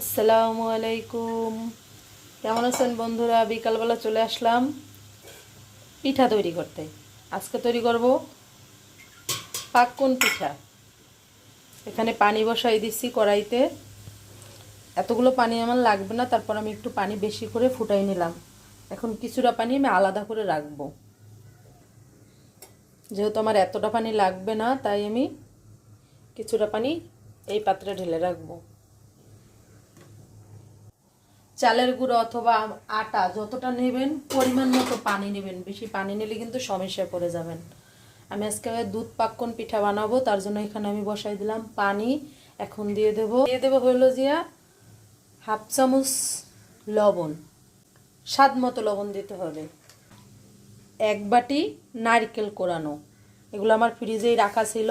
আসসালামু আলাইকুম। কেমন আছেন বন্ধুরা? বিকালবেলা চলে আসলাম পিঠা তৈরি করতে। আজকে তৈরি করব পাক্কন পিঠা। এখানে পানি বসাই দিচ্ছি কড়াইতে। এতগুলো পানি আমার লাগবে না, তারপর আমি একটু পানি বেশি করে ফুটাই নিলাম। এখন কিছুটা পানি আমি আলাদা করে রাখব। যেহেতু আমার এতটা পানি লাগবে না, তাই আমি কিছুটা পানি এই পাত্রে ঢেলে রাখব। চালের গুঁড়ো অথবা আটা যতটা নেবেন, পরিমাণ মতো পানি নেবেন। বেশি পানি নিলে কিন্তু সমস্যায় পড়ে যাবেন। আমি আজকে দুধ পাক্কন পিঠা বানাবো, তার জন্য এখানে আমি বসাই দিলাম পানি। এখন দিয়ে দেব। দিয়ে দেবো হলো জিয়া হাফ চামচ লবণ। স্বাদ মতো লবণ দিতে হবে। এক বাটি নারকেল কোরানো। এগুলো আমার ফ্রিজেই রাখা ছিল।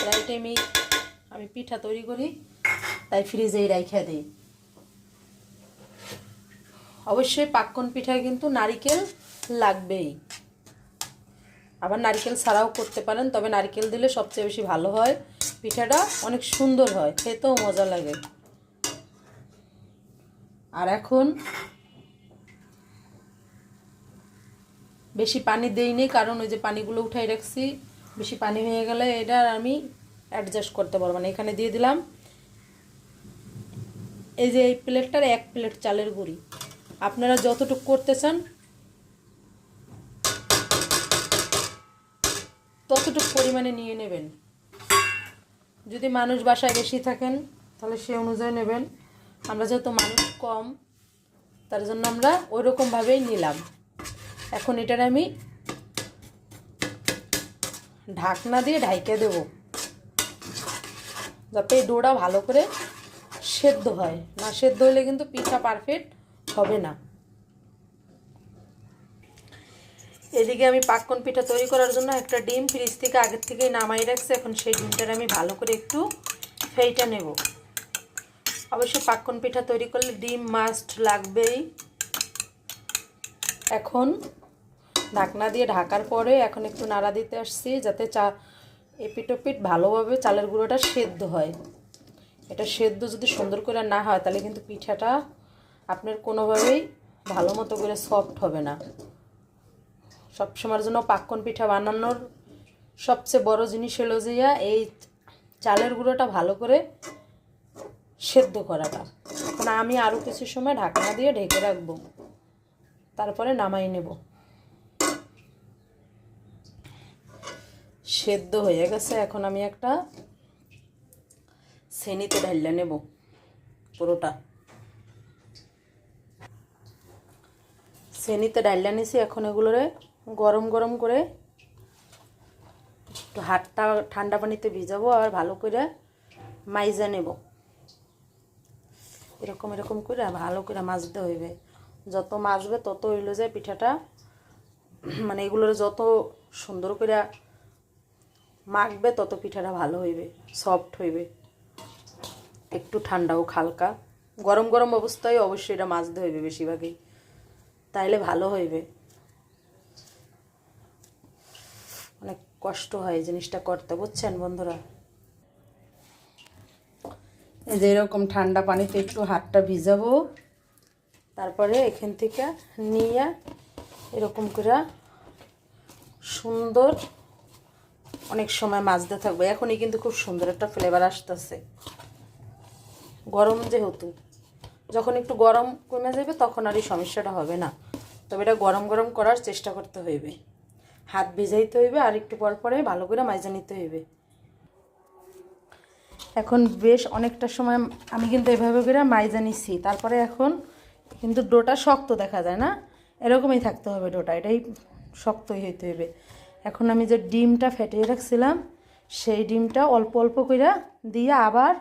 প্রায় টাইমেই আমি পিঠা তৈরি করি, তাই ফ্রিজেই রাইখা দিই। অবশ্যই পাক্কন পিঠায় কিন্তু নারিকেল লাগবেই। আবার নারকেল ছাড়াও করতে পারেন, তবে নারকেল দিলে সবচেয়ে বেশি ভালো হয়। পিঠাটা অনেক সুন্দর হয়, খেতেও মজা লাগে। আর এখন বেশি পানি দেইনি, কারণ ওই যে পানিগুলো উঠাই রাখছি, বেশি পানি হয়ে গেলে এটা আমি অ্যাডজাস্ট করতে পারব না। এখানে দিয়ে দিলাম এই যে এই প্লেটটার এক প্লেট চালের গুঁড়ি। আপনারা যতটুকু করতে চান, ততটুকু পরিমাণে নিয়ে নেবেন। যদি মানুষ বাসায় বেশি থাকেন, তাহলে সে অনুযায়ী নেবেন। আমরা যেহেতু মানুষ কম, তার জন্য আমরা ওই রকমভাবেই নিলাম। এখন এটার আমি ঢাকনা দিয়ে ঢাইকে দেব, যাতে ডোটা ভালো করে সেদ্ধ হয়। না সেদ্ধ হলে কিন্তু পিঠা পারফেক্ট হবে না। এদিকে আমি পাক্কন পিঠা তৈরি করার জন্য একটা ডিম ফ্রিজ থেকে আগের থেকেই নামাই রাখছি। এখন সেই ডিমটার আমি ভালো করে একটু ফেইটা নেব। অবশ্যই পাক্কন পিঠা তৈরি করলে ডিম মাস্ট লাগবেই। এখন ঢাকনা দিয়ে ঢাকার পরে এখন একটু নাড়া দিতে আসছি যাতে চা এপিটোপিট ভালোভাবে চালের গুঁড়োটা সেদ্ধ হয়। এটা সেদ্ধ যদি সুন্দর করে না হয় তাহলে কিন্তু পিঠাটা আপনার কোনোভাবেই ভালো মতো করে সফট হবে না। সবসময়ের জন্য পাক্কন পিঠা বানানোর সবচেয়ে বড় জিনিস হলো যে এই চালের গুঁড়োটা ভালো করে সেদ্ধ করাটা। এখন আমি আরও কিছু সময় ঢাকনা দিয়ে ঢেকে রাখব। তারপরে নামাই নেব। সেদ্ধ হয়ে গেছে। এখন আমি একটা সেনিতে ঢাইলে নেব পুরোটা। সেনিতে ডাইলা নিছি, এখন এগুলোরে গরম গরম করে একটু হাতটা ঠান্ডা পানিতে ভিজাবো আর ভালো করে মাইজা নেব। এরকম এরকম করে ভালো করে মাজতে হইবে। যত মাজবে তত হইল যায় পিঠাটা মানে এগুলোর যত সুন্দর করে মাখবে তত পিঠাটা ভালো হইবে, সফট হইবে। একটু ঠান্ডা হোক হালকা গরম গরম অবস্থায় অবশ্যই এটা মাজতে হইবে বেশিরভাগই। তাইলে ভালো হইবে। অনেক কষ্ট হয় জিনিসটা করতে, বুঝছেন বন্ধুরা? এই যে এরকম ঠান্ডা পানিতে একটু হাতটা ভিজাবো, তারপরে এখান থেকে নিয়ে এরকম করে সুন্দর অনেক সময় মাজতে থাকবে। এখনই কিন্তু খুব সুন্দর একটা ফ্লেভার আসতেছে। গরম যেহেতু। যখন একটু গরম কমে যাবে, তখন আর এই সমস্যাটা হবে না। তবে এটা গরম গরম করার চেষ্টা করতে হইবে। হাত ভিজাইতে হইবে আর একটু পর পরে ভালো করে মাইজা নিতে হইবে। এখন বেশ অনেকটা সময় আমি কিন্তু এভাবে করে মাইজা নিচ্ছি তারপরে এখন কিন্তু ডোটা শক্ত দেখা যায় না? এরকমই থাকতে হবে ডোটা, এটাই শক্তই হইতে হইবে। এখন আমি যে ডিমটা ফেটিয়ে রাখছিলাম, সেই ডিমটা অল্প অল্প করে দিয়ে আবার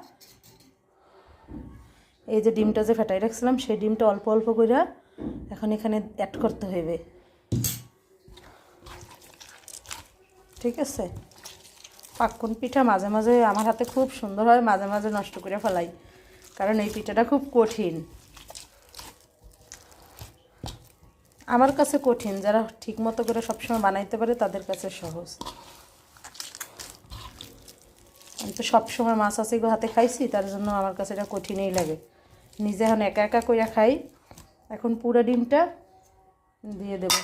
এই যে ডিমটা যে ফেটাই রাখছিলাম, সেই ডিমটা অল্প অল্প করে এখন এখানে অ্যাড করতে হইবে। ঠিক আছে? পাক্কন পিঠা মাঝে মাঝে আমার হাতে খুব সুন্দর হয়, মাঝে মাঝে নষ্ট করে ফেলাই। কারণ এই পিঠাটা খুব কঠিন। আমার কাছে কঠিন, যারা ঠিক মতো করে সবসময় বানাইতে পারে তাদের কাছে সহজ। আমি তো সবসময় মাছ আছে গো হাতে খাইছি, তার জন্য আমার কাছে এটা কঠিনই লাগে। নিজে এখন একা একা কইরা খাই। এখন পুরো ডিমটা দিয়ে দেব।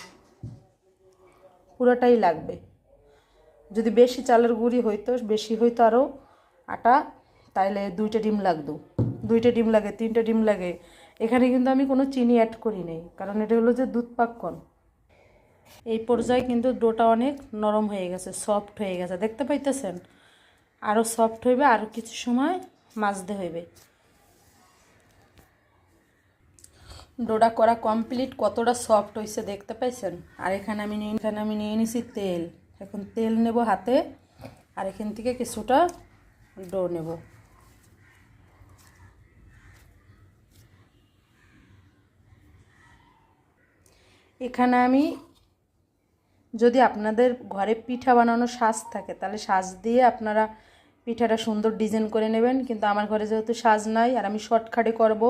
পুরোটাই লাগবে। যদি বেশি চালের গুঁড়ি হইতো, বেশি হইতো আরও আটা, তাইলে দুইটা ডিম লাগতো। দুইটা ডিম লাগে, তিনটা ডিম লাগে। এখানে কিন্তু আমি কোনো চিনি অ্যাড করি নাই, কারণ এটা হলো যে দুধ পাক্কন এই পর্যায়ে কিন্তু ডোটা অনেক নরম হয়ে গেছে সফট হয়ে গেছে। দেখতে পাইতেছেন? আরও সফট হইবে আরও কিছু সময় মাজতে হইবে। ডোডা করা কমপ্লিট, কতটা সফট হয়েছে দেখতে পাইছেন? আর এখানে আমি নিয়ে এখানে আমি নিয়ে নিছি তেল। এখন তেল নেব হাতে, আর এখান থেকে কিছুটা ডো নেব। এখানে আমি যদি আপনাদের ঘরে পিঠা বানানোর সাজ থাকে, তাহলে সাজ দিয়ে আপনারা পিঠাটা সুন্দর ডিজাইন করে নেবেন। কিন্তু আমার ঘরে যেহেতু সাজ নাই, আর আমি শর্টকাটে করব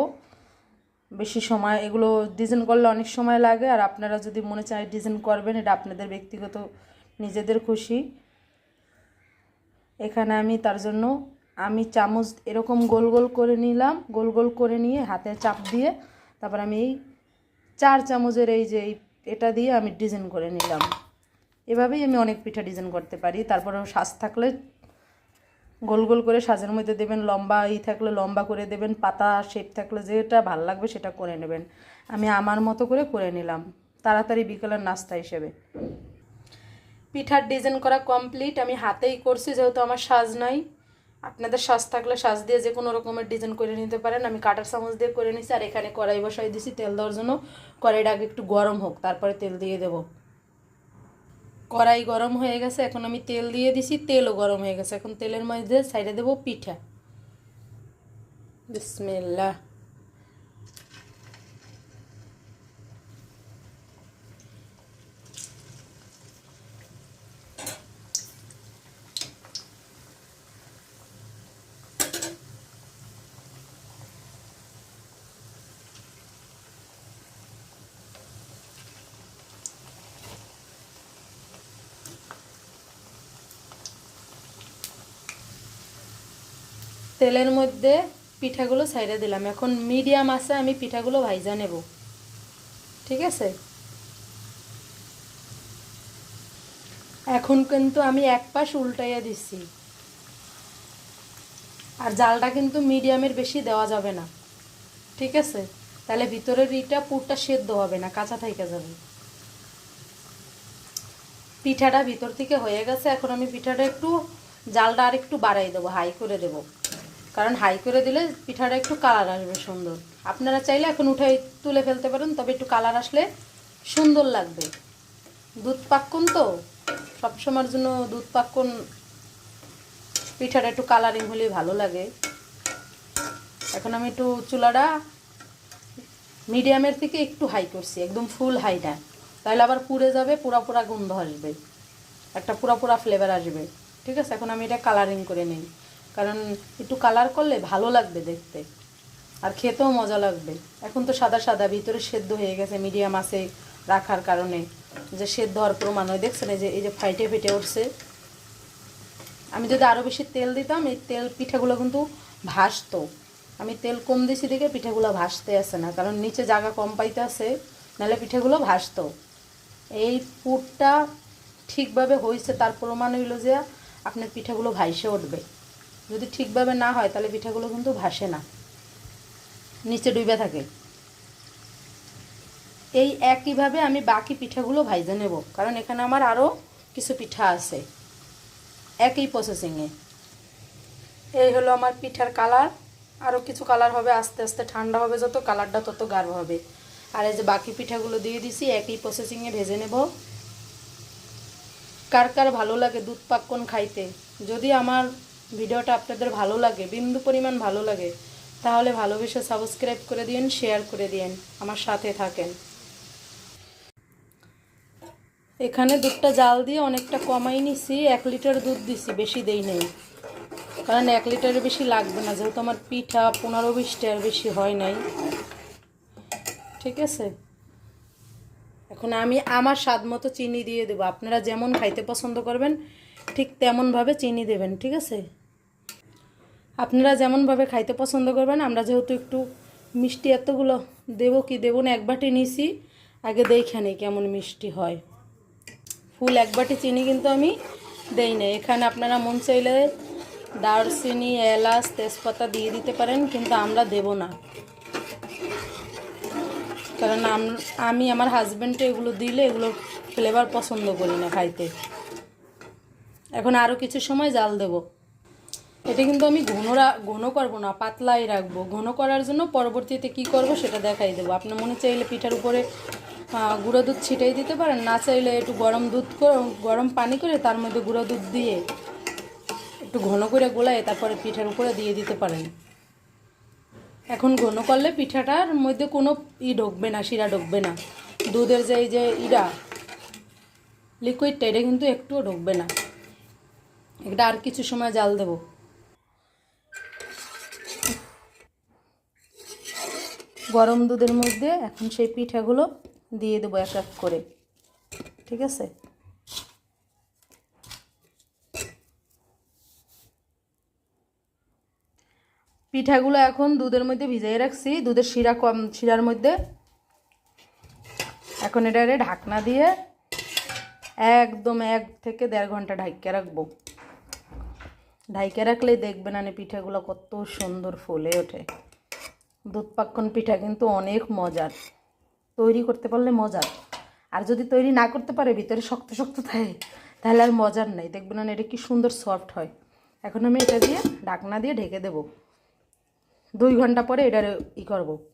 বেশি সময়, এগুলো ডিজাইন করলে অনেক সময় লাগে আর আপনারা যদি মনে চায় ডিজাইন করবেন, এটা আপনাদের ব্যক্তিগত নিজেদের খুশি। এখানে আমি তার জন্য, আমি চামচ এরকম গোল গোল করে নিলাম, গোল গোল করে নিয়ে হাতে চাপ দিয়ে তারপর আমি এই চার চামচের এই যে এটা দিয়ে আমি ডিজাইন করে নিলাম। এভাবেই আমি অনেক পিঠা ডিজাইন করতে পারি, তারপরেও সাজ থাকলে গোল গোল করে সাজের মধ্যে দেবেন লম্বা ই থাকলে লম্বা করে দেবেন, পাতা শেপ থাকলে যেটা ভালো লাগবে সেটা করে নেবেন। আমি আমার মতো করে করে নিলাম, তাড়াতাড়ি বিকেলের নাস্তা হিসেবে। পিঠার ডিজাইন করা কমপ্লিট আমি হাতেই করছি, যেহেতু আমার সাজ নাই। আপনাদের সাজ থাকলে সাজ দিয়ে যে কোনো রকমের ডিজাইন করে নিতে পারেন। আমি কাটার চামচ দিয়ে করে নিছি, আর এখানে কড়াই বসাই দিছি তেল দেওয়ার জন্য। কড়াইটা আগে একটু গরম হোক, তারপরে তেল দিয়ে দেব। কড়াই গরম হয়ে গেছে, এখন আমি তেল দিয়ে দিছি, তেলও গরম হয়ে গেছে। এখন তেলের মধ্যে সাইডে দেবো পিঠা। বিসমিল্লাহ। তেলের মধ্যে পিঠাগুলো সাইডে দিলাম। এখন মিডিয়াম আছে, আমি পিঠাগুলো ভাইজা নেব। ঠিক আছে? এখন কিন্তু আমি এক পাশ উল্টাইয়া দিচ্ছি। আর জালটা কিন্তু মিডিয়ামের বেশি দেওয়া যাবে না। ঠিক আছে? তাহলে ভিতরের ইটা পুরটা সেদ্ধ হবে না, কাঁচা থাইকা যাবে। পিঠাটা ভিতর থেকে হয়ে গেছে, এখন আমি পিঠাটা একটু, জালটা আর একটু বাড়াই দেবো, হাই করে দেবো। কারণ হাই করে দিলে পিঠাটা একটু কালার আসবে সুন্দর। আপনারা চাইলে এখন উঠে তুলে ফেলতে পারেন, তবে একটু কালার আসলে সুন্দর লাগবে। দুধ পাক্কন তো, সবসময়ের জন্য দুধ পাক্কন পিঠাটা একটু কালারিং হলেই ভালো লাগে। এখন আমি একটু চুলাটা মিডিয়ামের থেকে একটু হাই করছি, একদম ফুল হাইটা তাহলে আবার পুড়ে যাবে পুরা পুরা গন্ধ আসবে। একটা পুরা পুরা ফ্লেভার আসবে। ঠিক আছে? এখন আমি এটা কালারিং করে নিই। কারণ একটু কালার করলে ভালো লাগবে দেখতে। আর খেতেও মজা লাগবে। এখন তো সাদা সাদা, ভিতরে সেদ্ধ হয়ে গেছে মিডিয়াম আছে রাখার কারণে। যে সেদ্ধ হওয়ার প্রমাণ হয়। দেখছেন এই যে এই যে ফাইটে ফেটে উঠছে। আমি যদি আরও বেশি তেল দিতাম, এই তেল পিঠাগুলো কিন্তু ভাসতো। আমি তেল কম দিছি দেখে পিঠাগুলো ভাসতে আসে না। কারণ নিচে জায়গা কম পাইতে আছে নাহলে পিঠাগুলো ভাসতো। এই পুরটা ঠিকভাবে হয়েছে তার প্রমাণ হইল যে আপনার পিঠাগুলো ভাইসে উঠবে। যদি ঠিকভাবে না হয়, তাহলে পিঠাগুলো কিন্তু ভাসে না। নিচে ডুবে থাকে। এই একইভাবে আমি বাকি পিঠাগুলো ভাইজে নেব, কারণ এখানে আমার আরও কিছু পিঠা আছে একই প্রসেসিংয়ে এই হলো আমার পিঠার কালার আরও কিছু কালার হবে, আস্তে আস্তে ঠান্ডা হবে যত কালারটা তত গাঢ় হবে। আর এই যে বাকি পিঠাগুলো দিয়ে দিছি, একই প্রসেসিংয়ে ভেজে নেব। কার কার ভালো লাগে দুধ পাক্কন খাইতে, যদি আমার ভিডিওটা আপনাদের ভালো লাগে, বিন্দু পরিমাণ ভালো লাগে, তাহলে ভালোবেসে সাবস্ক্রাইব করে দিন শেয়ার করে দিন আমার সাথে থাকেন। এখানে দুধটা জাল দিয়ে অনেকটা কমাই নিছি, এক লিটার দুধ দিছি, বেশি দেই নেই। কারণ এক লিটারের বেশি লাগবে না, যেহেতু আমার পিঠা পনেরো বিশটার বেশি হয় নাই। ঠিক আছে? এখন আমি আমার স্বাদ মতো চিনি দিয়ে দেবো। আপনারা যেমন খাইতে পছন্দ করবেন, ঠিক তেমনভাবে চিনি দেবেন, ঠিক আছে? আপনারা যেমনভাবে খাইতে পছন্দ করবেন, আমরা যেহেতু একটু মিষ্টি এতগুলো দেবো কি দেবো না, এক বাটি নিছি। আগে দেখে নিই কেমন মিষ্টি হয়। ফুল এক বাটি চিনি কিন্তু আমি দেই না এখানে আপনারা মন চাইলে দারচিনি, এলাচ, তেজপাতা দিয়ে দিতে পারেন, কিন্তু আমরা দেব না। কারণ আমি আমার হাজব্যান্ডে এগুলো দিলে এগুলো ফ্লেভার পছন্দ করি না খাইতে। এখন আরও কিছু সময় জাল দেব। এটা কিন্তু আমি ঘন রা- ঘন করব না, পাতলাই রাখব। ঘন করার জন্য পরবর্তীতে কি করব সেটা দেখাই দেবো। আপনি মনে চাইলে পিঠার উপরে গুঁড়ো দুধ ছিটাই দিতে পারেন, না চাইলে একটু গরম দুধ গরম পানি করে তার মধ্যে গুঁড়ো দুধ দিয়ে একটু ঘন করে গোলায় তারপরে পিঠার উপরে দিয়ে দিতে পারেন। এখন ঘন করলে পিঠাটার মধ্যে কোনো ই ঢুকবে না, শিরা ঢুকবে না। দুধের যে এই যে ইরা লিকুইডটা এটা কিন্তু একটুও ঢুকবে না। এটা আর কিছু সময় জাল দেব। গরম দুধের মধ্যে এখন সেই পিঠাগুলো দিয়ে দেবো এক এক করে। ঠিক আছে? পিঠাগুলো এখন দুধের মধ্যে ভিজাই রাখছি। দুধের শিরা কম, শিরার মধ্যে এখন এটারে ঢাকনা দিয়ে একদম এক থেকে দেড় ঘণ্টা ঢাইকে রাখব। ঢাইকে রাখলেই দেখবেন আনে পিঠাগুলো কত সুন্দর ফুলে ওঠে। দুধ পাক্ষণ পিঠা কিন্তু অনেক মজার। তৈরি করতে পারলে মজার। আর যদি তৈরি না করতে পারে, ভিতরে শক্ত শক্ত থাকে, তাহলে আর মজার নাই। দেখবেন না এটা কি সুন্দর সফট হয়। এখন আমি এটা দিয়ে ঢাকনা দিয়ে ঢেকে দেব। দুই ঘণ্টা পরে এটার ই করব।